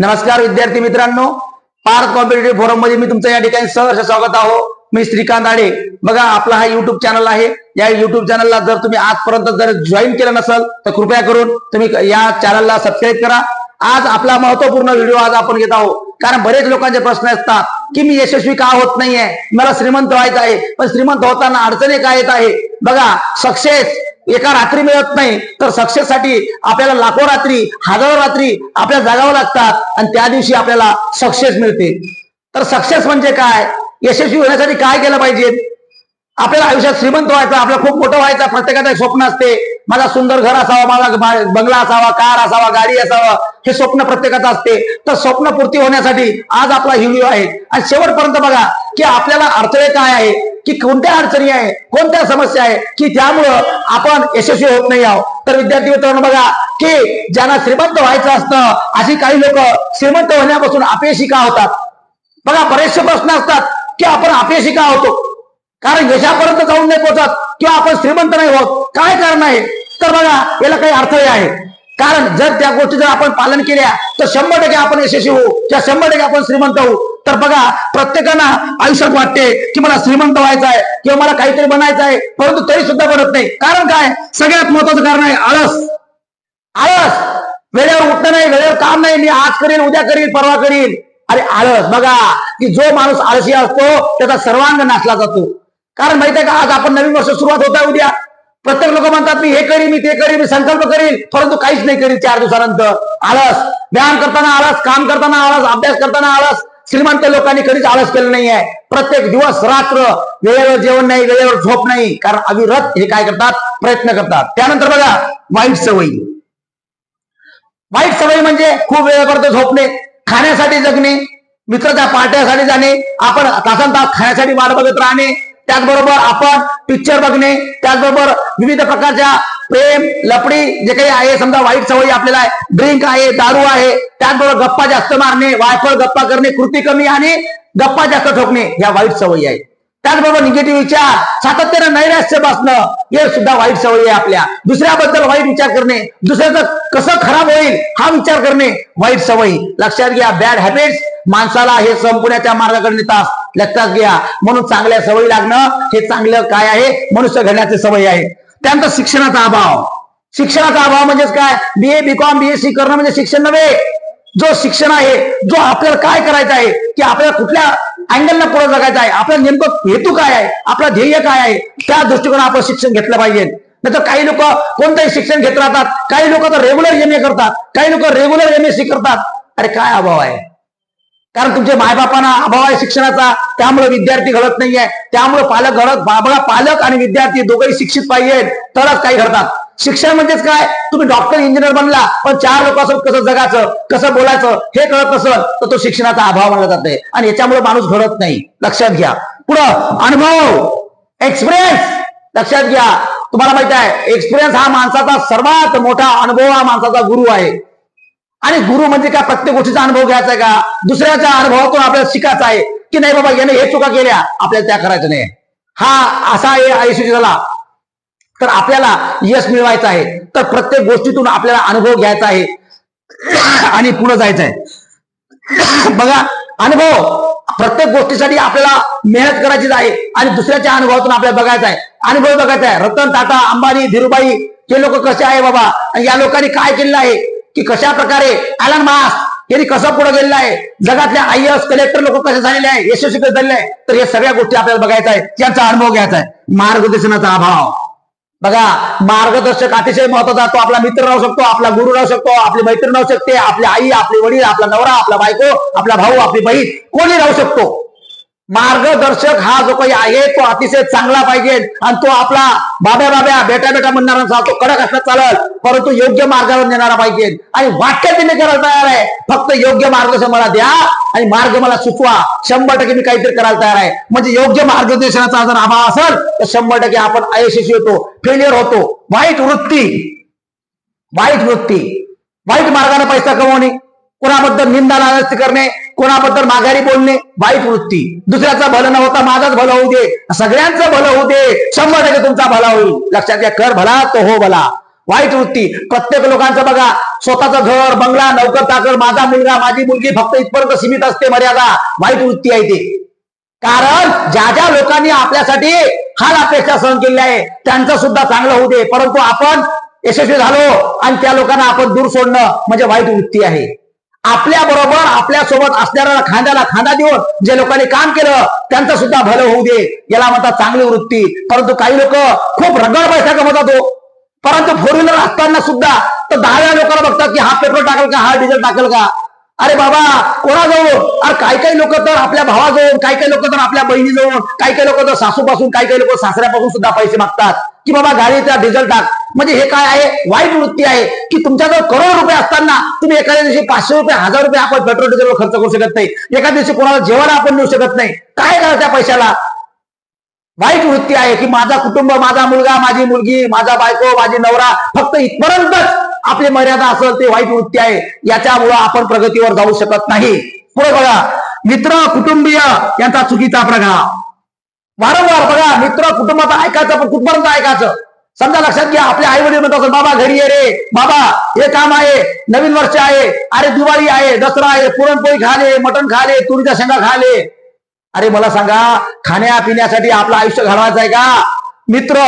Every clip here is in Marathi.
नमस्कार विद्यार्थी मित्रांनो. पार्क कॉम्पिटेटिव्ह फोरममध्ये मी तुमचं या ठिकाणी सहर्ष स्वागत आहो. मी श्रीकांत आडे. बघा आपला हा युट्यूब चॅनल आहे. या युट्यूब चॅनलला जर तुम्ही आजपर्यंत जर जॉईन केलं नसेल तर कृपया करून तुम्ही या चॅनलला सबस्क्राईब करा. आज आपला महत्त्वपूर्ण व्हिडिओ आज आपण घेत आहोत. कारण बरेच लोकांचे प्रश्न असतात की मी यशस्वी का होत नाहीये? मला श्रीमंत व्हायचं आहे. पण श्रीमंत होताना अडचणी काय येत आहे? बघा सक्सेस एका रात्री मिळत नाही तर सक्सेस साठी आपल्याला लाखो रात्री हजारो रात्री आपल्या जागावं लागतात आणि त्या दिवशी आपल्याला सक्सेस मिळते. तर सक्सेस म्हणजे काय? यशस्वी होण्यासाठी काय केलं पाहिजे? आपल्याला आयुष्यात श्रीमंत व्हायचं आपल्याला खूप मोठं व्हायचं प्रत्येकाचं एक स्वप्न असते. माझा सुंदर घर असावा माझा बंगला असावा कार असावा गाडी असावा हे स्वप्न प्रत्येकाचं असते. तर स्वप्न पूर्ती होण्यासाठी आज आपला ही व्हिडिओ आहे. आणि शेवटपर्यंत बघा की आपल्याला अडथळे काय आहे की कोणत्या अडचणी आहे कोणत्या समस्या आहे की त्यामुळं आपण यशस्वी होत नाही आहोत. तर विद्यार्थी मित्रांनो बघा की ज्यांना श्रीमंत व्हायचं असतं अशी काही लोक श्रीमंत होण्यापासून अपयशी का होतात. बघा बरेचसे प्रश्न असतात की आपण अपयशी का होतो. कारण यशापर्यंत जाऊन नाही पोहोचत किंवा आपण श्रीमंत नाही होत. काय कारण आहे? तर बघा याला काही अडथळे आहे. कारण जर त्या गोष्टी जर आपण पालन केल्या तर शंभर टक्के आपण यशस्वी होऊ. किंवा शंभर टक्के आपण श्रीमंत होऊ. तर बघा प्रत्येकांना आयुष्यात वाटते की मला श्रीमंत व्हायचं आहे किंवा मला काहीतरी बनायचं आहे परंतु तरी सुद्धा बनत नाही. कारण काय? सगळ्यात महत्वाचं कारण आहे आळस. आळस. वेळेवर उठणं नाही वेळेवर काम नाही मी आज करीन उद्या करीन परवा करीन. अरे आळस बघा की जो माणूस आळशी असतो त्याचा सर्वांग नाचला जातो. कारण माहितीये का आज आपण नवीन वर्ष सुरुवात होत आहे उद्या. प्रत्येक लोक म्हणतात मी हे करीन मी ते करीन मी संकल्प करीन. परंतु काहीच नाही करीन चार दिवसानंतर. आळस. व्यायाम करताना आळस काम करताना आळस अभ्यास करताना आळस. श्रीमंत लोकांनी कधीच आळस केलं नाहीये. प्रत्येक दिवस रात्र वेळेवर जेवण नाही वेळेवर झोप नाही. कारण अविरत हे काय करतात? प्रयत्न करतात. त्यानंतर बघा वाईट सवयी. वाईट सवयी म्हणजे खूप वेळेपर्यंत झोपणे खाण्यासाठी जगणे मित्राच्या पार्ट्यासाठी जाणे आपण तासन तास खाण्यासाठी वाट बघत राहणे त्याचबरोबर आपण पिक्चर बघणे त्याचबरोबर विविध प्रकारच्या प्रेम लपडी जे काही आहे समजा वाईट सवयी आपल्याला आहे ड्रिंक आहे दारू आहे त्याचबरोबर गप्पा जास्त मारणे वायफळ गप्पा करणे कृती कमी आणि गप्पा जास्त ठोकणे या वाईट सवयी आहेत. त्याचबरोबर निगेटिव्ह विचार सातत्यानं नैराश्य बसणं हे सुद्धा वाईट सवयी आहे आपल्या. दुसऱ्याबद्दल वाईट विचार करणे दुसऱ्याचं कसं खराब होईल हा विचार करणे वाईट सवयी. लक्षात घ्या बॅड हॅबिट्स माणसाला हे संपण्याच्या मार्गाकडे नेतात लक्षात घ्या. म्हणून चांगल्या सवयी लागणं हे चांगलं काय आहे? मनुष्य घडण्याची सवय आहे. त्यानंतर शिक्षणाचा अभाव. शिक्षणाचा अभाव म्हणजेच काय? बीए बीकॉम बीएससी करणं म्हणजे शिक्षण नव्हे. जो शिक्षण आहे जो आपल्याला काय करायचं आहे की आपल्याला कुठल्या अँगलला पुढे जगायचं आहे. आपला नेमकं हेतू काय आहे? आपला ध्येय काय आहे? त्या दृष्टिकोन आपण शिक्षण घेतलं पाहिजे. नाहीतर काही लोक कोणतंही शिक्षण घेत राहतात. काही लोक तर रेग्युलर एम ए करतात. काही लोक रेग्युलर एम एस सी करतात. अरे काय अभाव आहे? कारण तुमच्या मायबापांना अभाव आहे शिक्षणाचा. त्यामुळे विद्यार्थी घडत नाहीये. त्यामुळे पालक घडत बघा पालक आणि विद्यार्थी दोघंही शिक्षित पाहिजेत. तरच काही घडतात. शिक्षण म्हणजेच काय? तुम्ही डॉक्टर इंजिनियर बनला पण चार लोकांसोबत कसं जगायचं कसं बोलायचं हे कळत नसेल तर तो शिक्षणाचा अभाव मानला जाते आणि याच्यामुळे माणूस घडत नाही. लक्षात घ्या. पुढं अनुभव एक्सपिरियन्स लक्षात घ्या. तुम्हाला माहीत आहे एक्सपिरियन्स हा माणसाचा सर्वात मोठा अनुभव हा माणसाचा गुरु आहे. आणि गुरु म्हणजे काय? प्रत्येक गोष्टीचा अनुभव घ्यायचा आहे का? दुसऱ्याच्या अनुभवातून आपल्याला शिकायचा आहे. की नाही बाबा याने हे चुका केल्या. आपल्याला त्या करायचं नाही. हा असा आहे आयुष्य झाला. तर आपल्याला यश मिळवायचं आहे. तर प्रत्येक गोष्टीतून आपल्याला अनुभव घ्यायचा आहे. आणि पुढे जायचं आहे. बघा अनुभव प्रत्येक गोष्टीसाठी आपल्याला मेहनत करायचीच आहे आणि दुसऱ्याच्या अनुभवातून आपल्याला बघायचा आहे. अनुभव बघायचा आहे. रतन टाटा अंबानी धीरुबाई हे लोक कसे आहे बाबा? आणि या लोकांनी काय केलेलं आहे? की कशा प्रकारे अॅलन मास यांनी कसं पुढे गेलेलं आहे? जगातल्या आय एस कलेक्टर लोक कसे झालेले आहे? यशस्वी कसे झालेले आहे? तर हे सगळ्या गोष्टी आपल्याला बघायचं आहे त्यांचा अनुभव घ्यायचा आहे. मार्गदर्शनाचा अभाव. बघा मार्गदर्शक अतिशय महत्त्वाचा तो आपला मित्र राहू शकतो आपला गुरु राहू शकतो आपली मैत्रीण राहू शकते आपली आई आपले वडील आपला नवरा आपला बायको आपला भाऊ आपली बहीण कोणी राहू शकतो? मार्गदर्शक हा जो काही आहे तो अतिशय चांगला पाहिजे. आणि तो आपला बाब्या बाब्या बेटा बेटा म्हणणारा तो कडक असला चालत परंतु योग्य मार्गावर नेणारा पाहिजे. आणि वाक्य मी करायला तयार आहे. फक्त योग्य मार्गदर्शन मला द्या आणि मार्ग मला सुचवा. शंभर टक्के मी काहीतरी करायला तयार आहे. म्हणजे योग्य मार्गदर्शनाचा जर अभाव असेल तर शंभर टक्के आपण अयशस्वी होतो फेलियर होतो. वाईट वृत्ती. वाईट वृत्ती. वाईट मार्गाने पैसा कमवणे. कोणाबद्दल निंदा नाराज करणे कोणाबद्दल माघारी बोलणे वाईट वृत्ती. दुसऱ्याचं भलं न होता माझाच भलं होऊ दे. सगळ्यांचं भलं होऊ दे. शंभर टक्के तुमचा भला होईल. लक्षात घ्या कर भला तो हो भला. वाईट वृत्ती. प्रत्येक लोकांचं बघा स्वतःचं घर बंगला नौकर चाकर माझा मुलगा माझी मुलगी फक्त इथपर्यंत सीमित असते मर्यादा. वाईट वृत्ती आहे ती. कारण ज्या ज्या लोकांनी आपल्यासाठी हाल अपेक्षा सहन केली आहे त्यांचं सुद्धा चांगलं होऊ दे. परंतु आपण यशस्वी झालो आणि त्या लोकांना आपण दूर सोडणं म्हणजे वाईट वृत्ती आहे. आपल्या बरोबर आपल्यासोबत असणाऱ्या खांद्याला खांदा देऊन जे लोकांनी काम केलं त्यांचं सुद्धा भलं होऊ दे. याला म्हणतात चांगली वृत्ती. परंतु काही लोक खूप रगड पैसा कमवतात परंतु फोर व्हीलर असताना सुद्धा तर दहाव्या लोकांना बघतात की हा पेट्रोल टाकेल का हा डिझेल टाकेल का? अरे बाबा कोणाजवळ? अरे काही काही लोक तर आपल्या भावाजवळ काही काही लोक तर आपल्या बहिणीजवळ काही काही लोक तर सासूपासून काही काही लोक सासऱ्यापासून सुद्धा पैसे मागतात. की बाबा गाडीचा डिझेल टाक. म्हणजे हे काय आहे? वाईट वृत्ती आहे की तुमच्याजवळ करोड रुपये असताना तुम्ही एखाद्या दिवशी पाचशे रुपये हजार रुपये आपण पेट्रोल डिझेलवर खर्च करू शकत नाही. एखाद्या दिवशी कोणाला जेवण आपण देऊ शकत नाही. काय करा त्या पैशाला? वाईट वृत्ती आहे की माझा कुटुंब माझा मुलगा माझी मुलगी माझा बायको माझी नवरा फक्त इथपर्यंतच आपली मर्यादा असेल ते वाईट वृत्ती आहे. याच्यामुळं आपण प्रगतीवर जाऊ शकत नाही. पुढे बघा. मित्र कुटुंबीय यांचा चुकीचा प्रभाव. वारंवार बघा मित्र कुटुंबात ऐकायचं पण कुठपर्यंत ऐकायचं? समजा लक्षात घ्या आपल्या आई वडील म्हणतात बाबा घरी ये रे. बाबा हे काम आहे. नवीन वर्ष आहे. अरे दिवाळी आहे दसरा आहे. पुरणपोळी खाले मटण खाले तुरीच्या शेंगा खाले. अरे मला सांगा खाण्या पिण्यासाठी आपलं आयुष्य घालवायचं आहे का? मित्र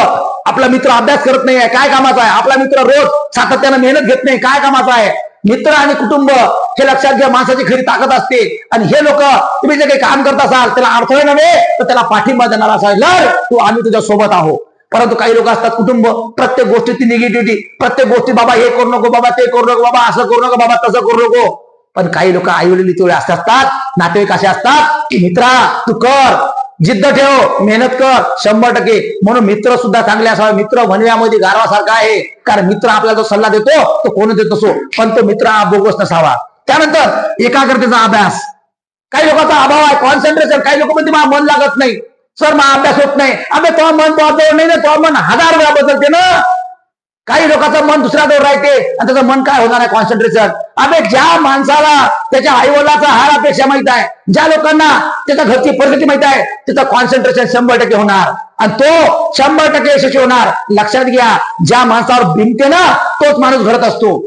आपला मित्र अभ्यास करत नाही काय कामाचा आहे? आपला मित्र रोज सातत्यानं मेहनत घेत नाही. काय कामाचा आहे? मित्र आणि कुटुंब हे लक्षात घ्या माणसाची खरी ताकद असते. आणि हे लोक तुम्ही जे काही काम करत असाल त्याला अडथळे नव्हे तर त्याला पाठिंबा देणार असाल लढ. तू आम्ही तुझ्या सोबत आहोत. परंतु काही लोक असतात कुटुंब प्रत्येक गोष्टीची निगेटिव्हिटी प्रत्येक गोष्टी बाबा हे करू नको बाबा ते करू नको बाबा असं करू नको बाबा तसं करू नको. पण काही लोक आई वडील तेवढे असे असतात नातेवाईक असे असतात की मित्रा तू कर जिद्द ठेव मेहनत कर शंभर टक्के. म्हणून मित्र सुद्धा चांगले असावे. मित्र म्हणण्यामध्ये गारवासारखा आहे. कारण मित्र आपल्याला जो सल्ला देतो तो कोण देत असो पण तो मित्र हा बोगस नसावा. त्यानंतर एकाग्रतेचा अभ्यास. काही लोकांचा अभाव आहे. कॉन्सन्ट्रेशन काही लोक म्हणते मला मन लागत नाही. सर मग अभ्यास होत नाही. अबे तो मन तो जवळ नाही ना. तो मन हजार वेळा बदलते ना. काही लोकांचं मन दुसऱ्या जवळ राहते. आणि त्याचं मन काय होणार आहे? कॉन्सन्ट्रेशन अबे ज्या माणसाला त्याच्या आईवडिलाचा हार अपेक्षा माहीत आहे ज्या लोकांना त्याचा घरची परिस्थिती माहीत आहे त्याचं कॉन्सन्ट्रेशन शंभर टक्के होणार. आणि तो शंभर टक्के यशस्वी होणार. लक्षात घ्या ज्या माणसावर भिंते ना तोच माणूस घडत असतो.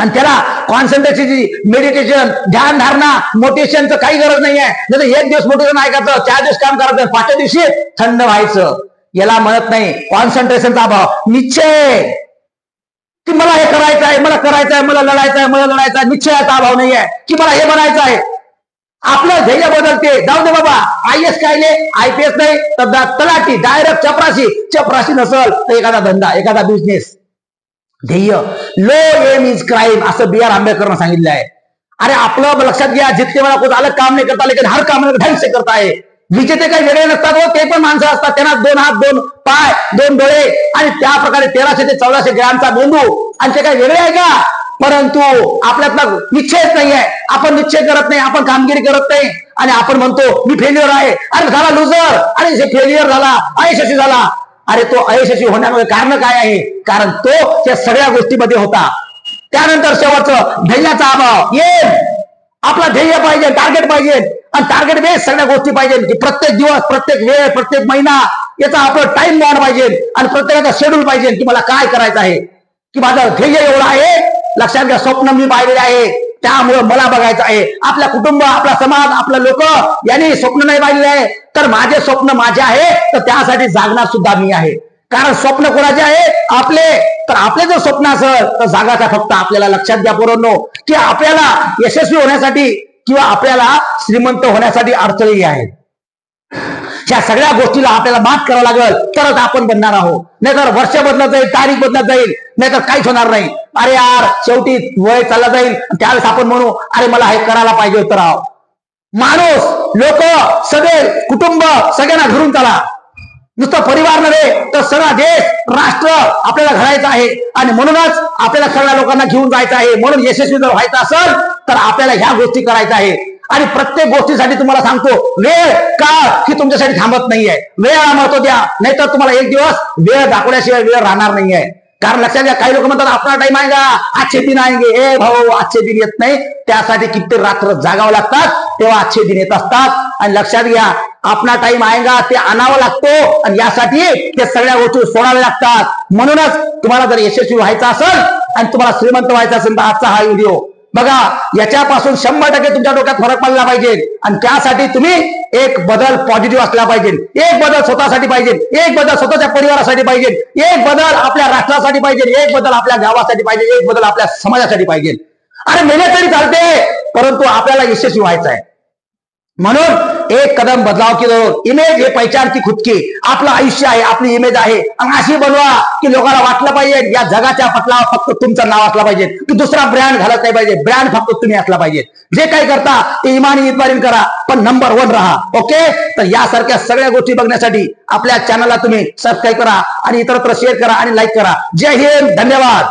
आणि त्याला कॉन्सन्ट्रेशन मेडिटेशन ध्यान धारणा मोटिवेशनचं काही गरज नाही आहे जसं एक दिवस मोटिवेशन ऐकायचं चार दिवस काम करायचं पाचव्या दिवशी थंड व्हायचं. याला म्हणत नाही कॉन्सन्ट्रेशनचा अभाव. निश्चय! की मला हे आहे मला करायचं आहे मला लढायचं आहे मला लढायचं आहे निश्चयाचा अभाव नाही आहे. की मला हे बनायचं आहे? आपलं ध्येय बदलते. जाऊ दे बाबा आय एस कायले आय पी एस नाही तर तलाठी डायरेक्ट चपराशी. चपराशी नसल तर एखादा धंदा एखादा बिझनेस ध्येय. लो एम इज क्राईम असं बी आर आंबेडकरनं सांगितलं आहे. अरे आपलं लक्षात घ्या जितके वेळा कुठं अलग काम नाही करता लेकिन हर काम ढंग से करता है विजेते काही वेगळे नसतात हो ते पण माणसं असतात. त्यांना दोन हात दोन पाय दोन डोळे आणि त्या प्रकारे तेराशे ते चौदाशे ग्रॅमचा मेंदू आणि ते काही वेगळे आहे का? परंतु आपल्यातला निश्चयच नाही आहे. आपण निश्चय करत नाही आपण कामगिरी करत नाही. आणि आपण म्हणतो मी फेल्युअर आहे. अरे झाला लुझर अरे फेल्युअर झाला अयशस्वी झाला. अरे तो अयशस्वी होण्यामध्ये कारण काय आहे? कारण तो या सगळ्या गोष्टीमध्ये होता. त्यानंतर शेवटचं धैर्याचा अभाव. ये आपला ध्येय पाहिजे टार्गेट पाहिजे आणि टार्गेट वेळ सगळ्या गोष्टी पाहिजे. की प्रत्येक दिवस प्रत्येक वेळ प्रत्येक महिना याचा आपलं टाइम बॉन्ड पाहिजे आणि प्रत्येकाचा शेड्यूल पाहिजे की मला काय करायचं आहे. की माझं ध्येय एवढं आहे लक्षात घ्या स्वप्न मी पाहिलेले आहे त्यामुळे मला बघायचं आहे. आपल्या कुटुंब आपला समाज आपला लोक यांनी स्वप्न नाही पाहिलेले आहे. तर माझे स्वप्न माझे आहे तर त्यासाठी जागणार सुद्धा मी आहे. कारण स्वप्न कोणाचे आहे? आपले. तर आपले जर स्वप्न असेल तर जागाचा फक्त आपल्याला लक्षात घ्या पोरांनो की आपल्याला यशस्वी होण्यासाठी किंवा आपल्याला श्रीमंत होण्यासाठी अडचणी आहेत. या सगळ्या गोष्टीला आपल्याला मात करावं लागेल तरच आपण बनणार आहोत. नाहीतर वर्ष बदलत जाईल तारीख बदलत जाईल नाहीतर काहीच होणार नाही. अरे यार शेवटी वय चालला जाईल त्यावेळेस आपण म्हणू अरे मला हे करायला पाहिजे होतं राव. माणूस लोक सगळे कुटुंब सगळ्यांना घरून चला. नुसतं परिवार नव्हे तर सगळा देश राष्ट्र आपल्याला घडायचा आहे. आणि म्हणूनच आपल्याला सगळ्या लोकांना घेऊन जायचं आहे. म्हणून यशस्वी जर व्हायचं असेल तर आपल्याला ह्या गोष्टी करायच्या आहे आणि प्रत्येक गोष्टीसाठी तुम्हाला सांगतो वेळ काळ ही तुमच्यासाठी थांबत नाहीये. वेळ महत्त्व द्या. नाहीतर तुम्हाला एक दिवस वेळ दाखवल्याशिवाय वेळ राहणार नाहीये. कारण लक्षात घ्या काही लोक म्हणतात आपला टाइम आहे का? आजचे दिन आएंगे हे भाऊ आजचे दिन येत नाही. त्यासाठी किती रात्र जागावं लागतात तेव्हा आजचे दिन येत असतात. आणि लक्षात घ्या आपला टाइम आहे का? ते आणावं लागतो. आणि यासाठी ते सगळ्या गोष्टी सोडाव्या लागतात. म्हणूनच तुम्हाला जर यशस्वी व्हायचं असेल आणि तुम्हाला श्रीमंत व्हायचं असेल तर आजचा हा व्हिडिओ बघा याच्यापासून शंभर टक्के तुमच्या डोक्यात फरक पडला पाहिजे. आणि त्यासाठी तुम्ही एक बदल पॉझिटिव्ह असला पाहिजे. एक बदल स्वतःसाठी पाहिजे. एक बदल स्वतःच्या परिवारासाठी पाहिजे. एक बदल आपल्या राष्ट्रासाठी पाहिजे. एक बदल आपल्या गावासाठी पाहिजे. एक बदल आपल्या समाजासाठी पाहिजे. अरे मेहनत तरी चालते परंतु आपल्याला यशस्वी व्हायचं आहे. म्हणून एक कदम बदलाव की जरूर इमेज हे पहिचान की खुदकी. आपलं आयुष्य आहे आपली इमेज आहे. आणि अशी बनवा की लोकांना वाटलं पाहिजे या जगाच्या पटलावर फक्त तुमचं नाव असलं पाहिजे. की दुसरा ब्रँड घालत नाही पाहिजे. ब्रँड फक्त तुम्ही असला पाहिजे. जे काही करता ते इमानी इतबारीन करा. पण नंबर वन राहा. ओके तर यासारख्या सगळ्या गोष्टी बघण्यासाठी आपल्या चॅनलला तुम्ही सबस्क्राईब करा आणि इतरत्र शेअर करा आणि लाईक करा. जय हिंद. धन्यवाद.